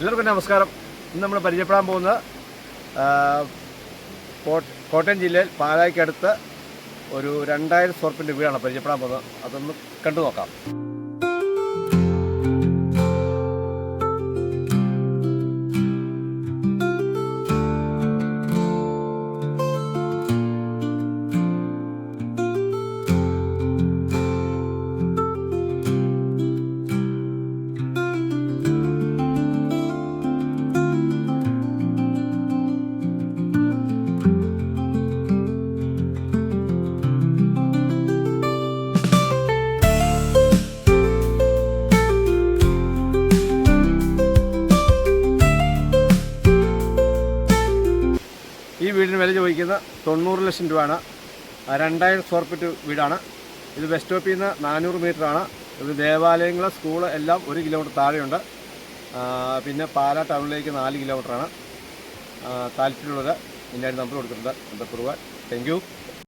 എല്ലാവർക്കും നമസ്കാരം. ഇന്ന് നമ്മൾ പരിചയപ്പെടാൻ പോകുന്നത് കോട്ടയം ജില്ലയിൽ പാലായ്ക്കടുത്ത് ഒരു രണ്ടായിരം സ്ക്വയർ വീടാണ് പരിചയപ്പെടാൻ പോകുന്നത്. അതൊന്ന് കണ്ടു നോക്കാം. ഈ വീടിന് വില ചോദിക്കുന്ന തൊണ്ണൂറ് ലക്ഷം രൂപയാണ്. രണ്ടായിരം സ്ക്വയർ ഫീറ്റ് വീടാണ്. ഇത് ബസ് സ്റ്റോപ്പിൽ നിന്ന് നാനൂറ് ആണ്. ഇത് ദേവാലയങ്ങൾ സ്കൂൾ എല്ലാം ഒരു കിലോമീറ്റർ താഴെയുണ്ട്. പിന്നെ പാലാ ടൗണിലേക്ക് നാല് കിലോമീറ്ററാണ് താല്പര്യമുള്ളത് ഇതിന്റെ നമ്പർ കൊടുത്തിട്ടുണ്ട്. ബന്ധപ്പെടുക താങ്ക് യു